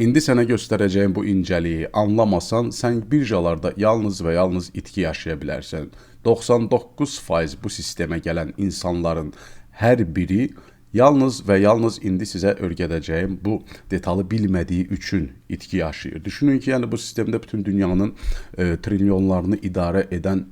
İndi sənə göstərəcəyim bu incəliyi anlamasan, sən birjalarda yalnız və yalnız itki yaşaya bilərsən. 99% bu sistemə gələn insanların hər biri yalnız və yalnız indi sizə öyrədəcəyim bu detalı bilmədiyi üçün itki yaşayır. Düşünün ki, yəni bu sistemdə bütün dünyanın e, trilyonlarını idarə edən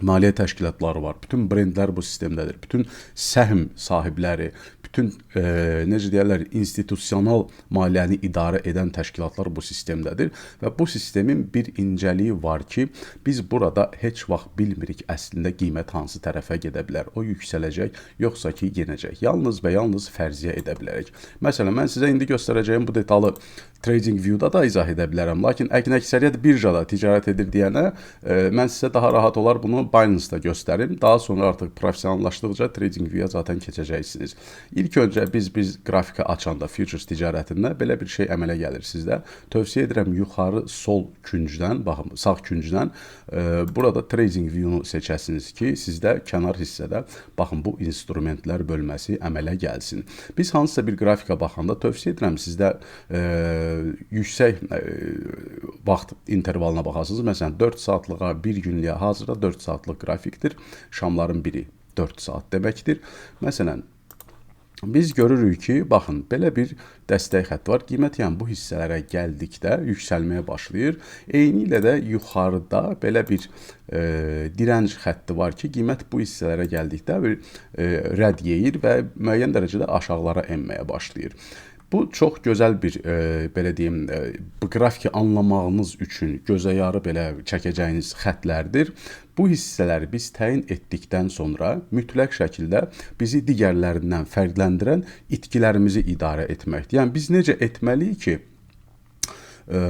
maliyyə təşkilatları var. Bütün brendlər bu sistemdədir. Bütün səhm sahibləri, bütün e, necə deyirlər, institusional maliyyəni idarə edən təşkilatlar bu sistemdədir və bu sistemin bir incəliyi var ki, biz burada heç vaxt bilmirik əslində qiymət hansı tərəfə gedə bilər. O yüksələcək, yoxsa ki, yenəcək. Yalnız və yalnız fərziyyə edə bilərik. Məsələn, mən sizə indi göstərəcəyim bu detalı TradingView-da da izah edə bilərəm. Lakin əksəriyyət birjada ticarət edir deyənə, e, mən sizə daha rahat olar bunu Binance-da göstərim. Daha sonra artıq professionallaşdıqca TradingView-ya zaten keçəcəksiniz. İlk öncə biz biz qrafika açanda futures ticarətində belə bir şey əmələ gəlir sizdə. Tövsiyə edirəm yuxarı sol küncdən, baxın, sağ küncdən e, burada TradingView-nu seçəsiniz ki, sizdə kənar hissədə baxın bu instrumentlər bölməsi əmələ gəlsin. Biz hansısa bir qrafika baxanda tövsiyə edirəm sizdə e, yüksək ə, vaxt intervalına baxasınız. Məsələn, 4 saatlığa, 1 günlüyə hazırda 4 saatlıq qrafikdir. Şamların biri 4 saat deməkdir. Məsələn, biz görürük ki, baxın, belə bir dəstək xətti var. Qiymət yəni bu hissələrə gəldikdə yüksəlməyə başlayır. Eyni ilə də yuxarıda belə bir e, dirənc xətti var ki, qiymət bu hissələrə gəldikdə bir e, rədd yeyir və müəyyən dərəcədə aşağılara enməyə başlayır. Bu çox gözəl bir e, belə deyim, e, bu qrafiki anlamağınız üçün gözəyarı belə çəkəcəyiniz xətlərdir. Bu hissələri biz təyin etdikdən sonra mütləq şəkildə bizi digərlərindən fərqləndirən itkilərimizi idarə etməkdir. Yəni biz necə etməliyik ki, e,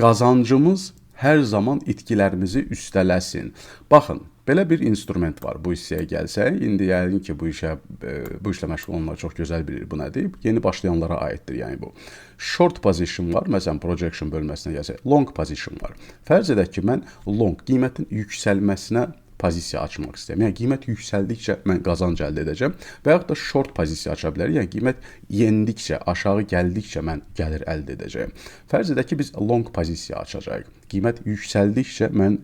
qazancımız hər zaman itkilərimizi üstələsin. Baxın, Belə bir instrument var. Bu hissəyə gəlsək, indi yəqin ki, bu işə e, bu işlə məşğul olanlar çox gözəl bilir bu nədir. Yeni başlayanlara aiddir, yəni bu. Short position var, məsələn, projection bölməsinə gəlsək, long position var. Fərz edək ki, mən long qiymətin yüksəlməsinə pozisiya açmaq istəyirəm. Yəni qiymət yüksəldikcə mən qazanc əldə edəcəm və yaxud da short pozisiya aça bilərik. Yəni qiymət yendikcə, aşağı gəldikcə mən gəlir əldə edəcəyəm. Fərz edək ki, biz long pozisiya açacağıq. Qiymət yüksəldikcə mən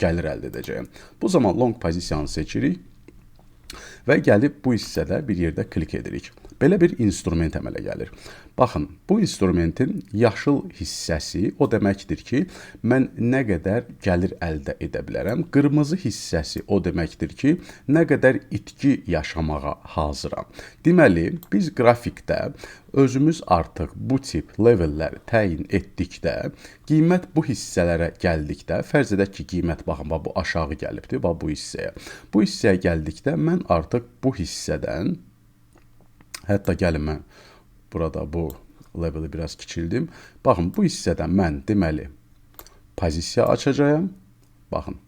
gəlir əldə edəcəyəm. Bu zaman long pozisiyanı seçirik və gəlib bu hissədə bir yerdə klik edirik. Belə bir instrument əmələ gəlir. Baxın, bu instrumentin yaşıl hissəsi o deməkdir ki, mən nə qədər gəlir əldə edə bilərəm. Qırmızı hissəsi o deməkdir ki, nə qədər itki yaşamağa hazıram. Deməli, biz qrafikdə özümüz artıq bu tip levelləri təyin etdikdə, qiymət bu hissələrə gəldikdə, fərz edək ki, qiymət baxın, bax bu aşağı gəlibdi, bax bu hissəyə. Bu hissəyə gəldikdə mən artıq bu hissədən Hətta gəlin mən burada bu leveli biraz kiçildim. Baxın, bu hissədən mən deməli pozisiya açacağam. Baxın.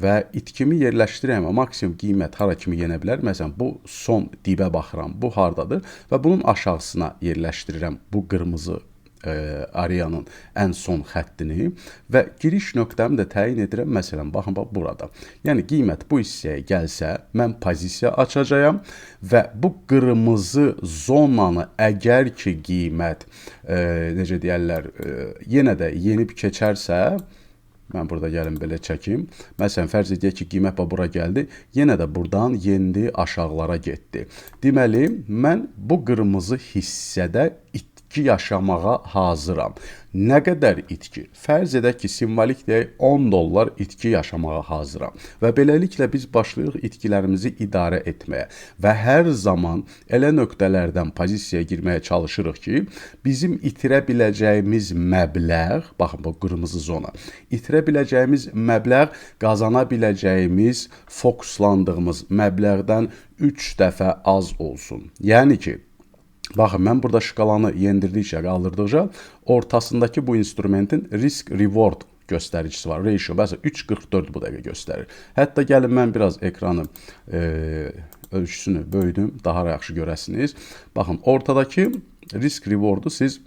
Və itkimi yerləşdirirəm və maksimum qiymət hara kimi yenə bilər? Məsələn, bu son dibə baxıram. Bu hardadır? Və bunun aşağısına yerləşdirirəm bu qırmızı e, Arianın ən son xəttini və giriş nöqtəmi də təyin edirəm. Məsələn, baxın bax burada. Yəni qiymət bu hissəyə gəlsə, mən pozisiya açacağam və bu qırmızı zonanı əgər ki qiymət e, necə deyirlər, e, yenə də yenib keçərsə, Mən burada gəlin belə çəkim. Məsələn, fərz edək ki, qiymət bura gəldi. Yenə də burdan yendi, aşağılara getdi. Deməli, mən bu qırmızı hissədə it itki yaşamağa hazıram. Nə qədər itki? Fərz edək ki, simvolik deyək 10 dollar itki yaşamağa hazıram. Və beləliklə biz başlayırıq itkilərimizi idarə etməyə və hər zaman elə nöqtələrdən pozisiyaya girməyə çalışırıq ki, bizim itirə biləcəyimiz məbləğ, baxın bu qırmızı zona, itirə biləcəyimiz məbləğ qazana biləcəyimiz fokuslandığımız məbləğdən 3 dəfə az olsun. Yəni ki, Baxın, mən burada şkalanı yendirdikcə, qaldırdıqca ortasındakı bu instrumentin risk reward göstəricisi var. Ratio məsələn 3.44 bu dəqiqə göstərir. Hətta gəlin mən biraz ekranı e, ölçüsünü böyüdüm, daha yaxşı görəsiniz. Baxın, ortadakı risk rewardu siz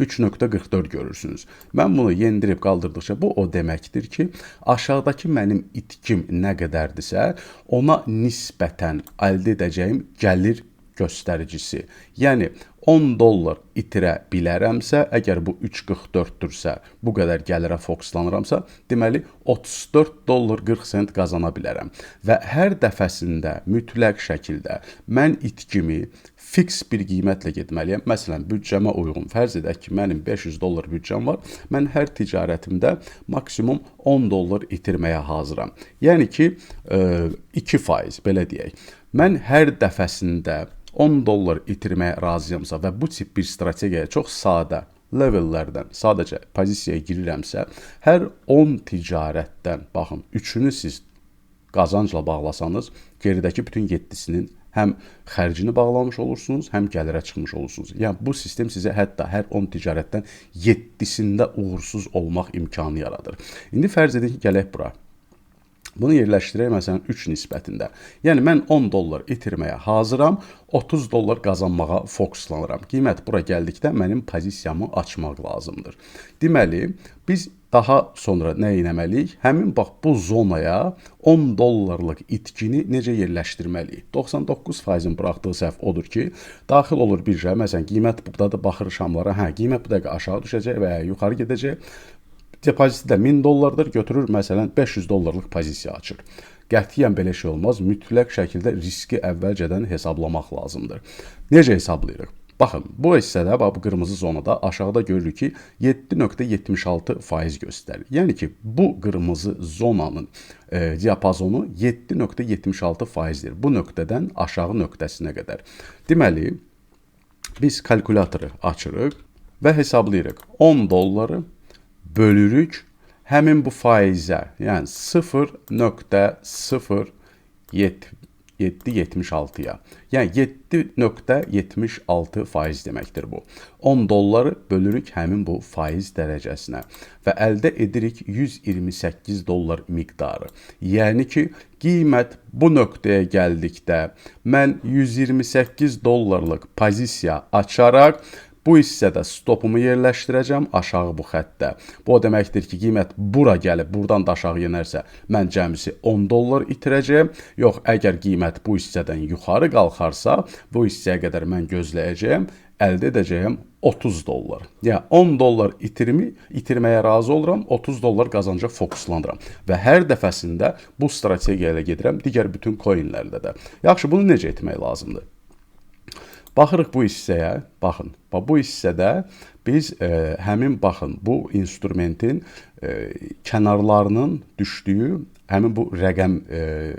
3.44 görürsünüz. Mən bunu yendirib qaldırdıqca bu o deməkdir ki, aşağıdakı mənim itkim nə qədərdirsə, ona nisbətən əldə edəcəyim gəlir göstəricisi. Yəni 10 dollar itirə bilərəmsə, əgər bu 3.44-dürsə, bu qədər gəlirə fokuslanıramsa, deməli 34 dollar 40 sent qazana bilərəm. Və hər dəfəsində mütləq şəkildə mən itkimi fiks bir qiymətlə getməliyəm. Məsələn, büdcəmə uyğun fərz edək ki, mənim 500 dollar büdcəm var. Mən hər ticarətimdə maksimum 10 dollar itirməyə hazıram. Yəni ki, 2% belə deyək. Mən hər dəfəsində 10 dollar itirməyə razıyamsa və bu tip bir strategiyaya çox sadə levellərdən sadəcə pozisiyaya girirəmsə, hər 10 ticarətdən baxın, 3-ünü siz qazancla bağlasanız, geridəki bütün 7-sinin həm xərcini bağlamış olursunuz, həm gəlirə çıxmış olursunuz. Yəni bu sistem sizə hətta hər 10 ticarətdən 7-sində uğursuz olmaq imkanı yaradır. İndi fərz edin ki, gələk bura. Bunu yerləşdirək məsələn 3 nisbətində. Yəni mən 10 dollar itirməyə hazıram, 30 dollar qazanmağa fokuslanıram. Qiymət bura gəldikdə mənim pozisiyamı açmaq lazımdır. Deməli, biz daha sonra nə etməliyik? Həmin bax bu zonaya 10 dollarlıq itkini necə yerləşdirməliyik? 99%-in buraxdığı səhv odur ki, daxil olur birjaya, məsələn, qiymət burdadır, baxır şamlara, hə, qiymət bu dəqiqə aşağı düşəcək və ya yuxarı gedəcək depoziti də 1000 dollardır, götürür məsələn 500 dollarlıq pozisiya açır. Qətiyyən belə şey olmaz. Mütləq şəkildə riski əvvəlcədən hesablamaq lazımdır. Necə hesablayırıq? Baxın, bu hissədə bax bu qırmızı zonada aşağıda görürük ki 7.76% göstərir. Yəni ki, bu qırmızı zonanın e, diapazonu 7.76%dir. Bu nöqtədən aşağı nöqtəsinə qədər. Deməli, biz kalkulatoru açırıq və hesablayırıq. 10 dolları bölürük həmin bu faizə, yəni 0.0776-ya. Yəni 7.76 faiz deməkdir bu. 10 dolları bölürük həmin bu faiz dərəcəsinə və əldə edirik 128 dollar miqdarı. Yəni ki, qiymət bu nöqtəyə gəldikdə mən 128 dollarlıq pozisiya açaraq Bu hissədə stopumu yerləşdirəcəm aşağı bu xəttdə. Bu o deməkdir ki, qiymət bura gəlib burdan da aşağı yenərsə, mən cəmisi 10 dollar itirəcəyəm. Yox, əgər qiymət bu hissədən yuxarı qalxarsa, bu hissəyə qədər mən gözləyəcəyəm, əldə edəcəyəm 30 dollar. Yəni 10 dollar itirimi itirməyə razı oluram, 30 dollar qazanca fokuslanıram və hər dəfəsində bu strategiya ilə gedirəm digər bütün coinlərdə də. Yaxşı, bunu necə etmək lazımdır? Baxırıq bu hissəyə, baxın. Bax bu hissədə biz e, həmin baxın bu instrumentin e, kənarlarının düşdüyü həmin bu rəqəm e,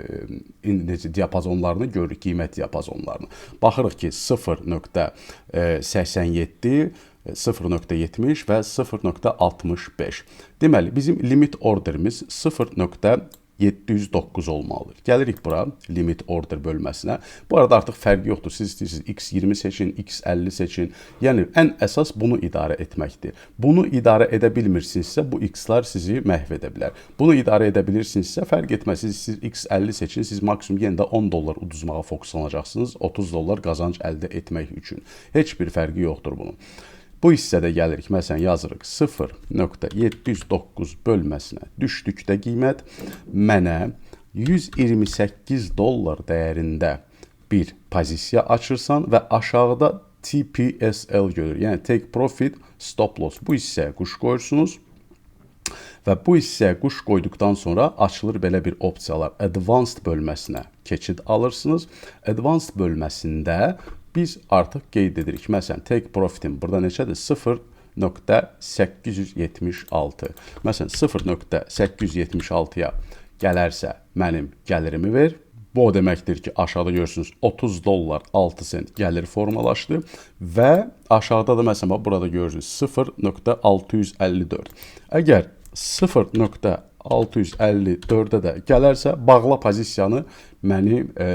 necə diapazonlarını görürük, qiymət diapazonlarını. Baxırıq ki 0.87 0.70 və 0.65. Deməli, bizim limit orderimiz 0. 709 olmalıdır. Gəlirik bura limit order bölməsinə. Bu arada artıq fərqi yoxdur. Siz istəyirsiniz X20 seçin, X50 seçin. Yəni ən əsas bunu idarə etməkdir. Bunu idarə edə bilmirsinizsə bu X-lar sizi məhv edə bilər. Bunu idarə edə bilirsinizsə fərq etməz. Siz, siz X50 seçin, siz maksimum yenə də 10 dollar uduzmağa fokuslanacaqsınız. 30 dollar qazanc əldə etmək üçün. Heç bir fərqi yoxdur bunun. Bu hissədə gəlirik, məsələn yazırıq 0.709 bölməsinə düşdükdə qiymət mənə 128 dollar dəyərində bir pozisiya açırsan və aşağıda TPSL görür. Yəni take profit, stop loss. Bu hissəyə quş qoyursunuz və bu hissəyə quş qoyduqdan sonra açılır belə bir opsiyalar. Advanced bölməsinə keçid alırsınız. Advanced bölməsində biz artıq qeyd edirik. Məsələn, take profit-in burada neçədir? 0.876. Məsələn, 0.876-ya gələrsə mənim gəlirimi ver. Bu o deməkdir ki, aşağıda görürsünüz 30 dollar 6 sent gəlir formalaşdı və aşağıda da məsələn burada görürsünüz 0.654. Əgər 0. 654-ə də gələrsə, bağla pozisiyanı məni e,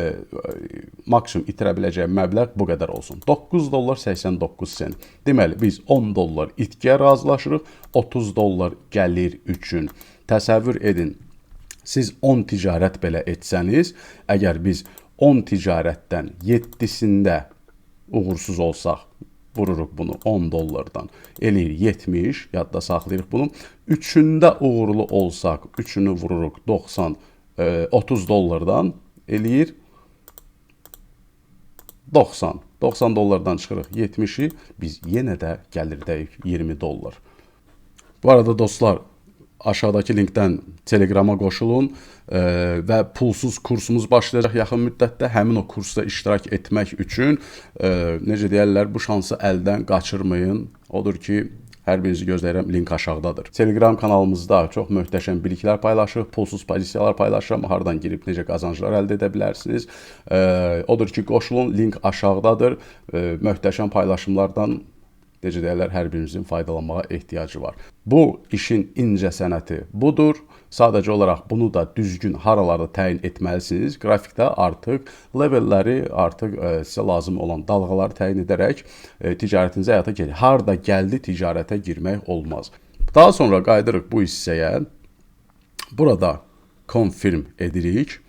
maksimum itirə biləcəyim məbləğ bu qədər olsun. 9 dollar 89 sent. Deməli biz 10 dollar itkiyə razılaşırıq, 30 dollar gəlir üçün. Təsəvvür edin. Siz 10 ticarət belə etsəniz, əgər biz 10 ticarətdən 7-sində uğursuz olsaq, vururuq bunu 10 dollardan. Eləyir 70, yadda saxlayırıq bunu. Üçündə uğurlu olsaq, üçünü vururuq 90, e, 30 dollardan eləyir 90. 90 dollardan çıxırıq 70-i, biz yenə də gəlirdəyik 20 dollar. Bu arada dostlar, aşağıdakı linkdən Telegrama qoşulun e, və pulsuz kursumuz başlayacaq yaxın müddətdə. Həmin o kursda iştirak etmək üçün e, necə deyirlər, bu şansı əldən qaçırmayın. Odur ki, hər birinizi gözləyirəm, link aşağıdadır. Telegram kanalımızda çox möhtəşəm biliklər paylaşırıq, pulsuz pozisiyalar paylaşıram, hardan girib necə qazanclar əldə edə bilərsiniz. E, odur ki, qoşulun, link aşağıdadır. E, möhtəşəm paylaşımlardan necə deyirlər, hər birimizin faydalanmağa ehtiyacı var. Bu işin incə sənəti budur. Sadəcə olaraq bunu da düzgün haralarda təyin etməlisiniz. Qrafikdə artıq levelləri, artıq e, sizə lazım olan dalğaları təyin edərək e, ticarətinizi həyata keçirin. Harda gəldi ticarətə girmək olmaz. Daha sonra qayıdırıq bu hissəyə. Burada confirm edirik.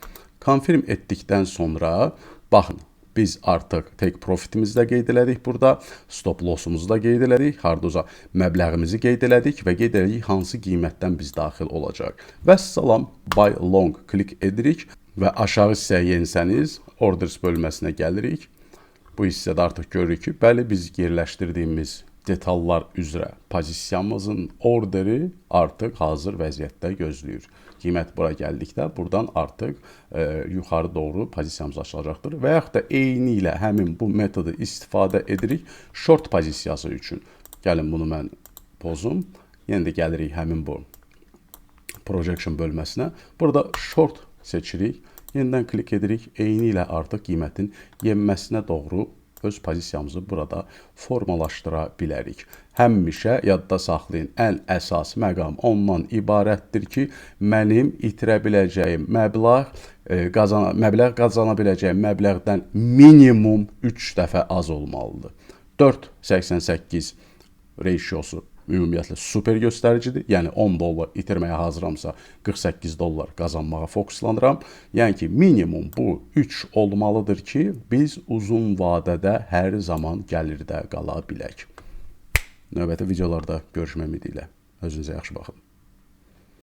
Confirm etdikdən sonra baxın biz artıq take profitimizi də qeyd elədik burada, stop lossumuzu da qeyd elədik, harduza məbləğimizi qeyd elədik və qeyd elədik hansı qiymətdən biz daxil olacaq. Və salam buy long klik edirik və aşağı hissəyə yenisəniz orders bölməsinə gəlirik. Bu hissədə artıq görürük ki, bəli biz yerləşdirdiyimiz detallar üzrə pozisiyamızın orderi artıq hazır vəziyyətdə gözləyir. Qiymət bura gəldikdə burdan artıq e, yuxarı doğru pozisiyamız açılacaqdır və yaxud da eyni ilə həmin bu metodu istifadə edirik short pozisiyası üçün. Gəlin bunu mən pozum. Yenə də gəlirik həmin bu projection bölməsinə. Burada short seçirik. Yenidən klik edirik. Eyni ilə artıq qiymətin yenməsinə doğru öz pozisiyamızı burada formalaşdıra bilərik. Həmişə yadda saxlayın, ən əsas məqam ondan ibarətdir ki, mənim itirə biləcəyim məbləğ e, qazana məbləğ qazana biləcəyim məbləğdən minimum 3 dəfə az olmalıdır. 4.88 ratiosu ümumiyyətlə super göstəricidir. Yəni 10 dollar itirməyə hazıramsa 48 dollar qazanmağa fokuslanıram. Yəni ki, minimum bu 3 olmalıdır ki, biz uzun vadədə hər zaman gəlirdə qala bilək. Növbəti videolarda görüşmək ümidi ilə özünüzə yaxşı baxın.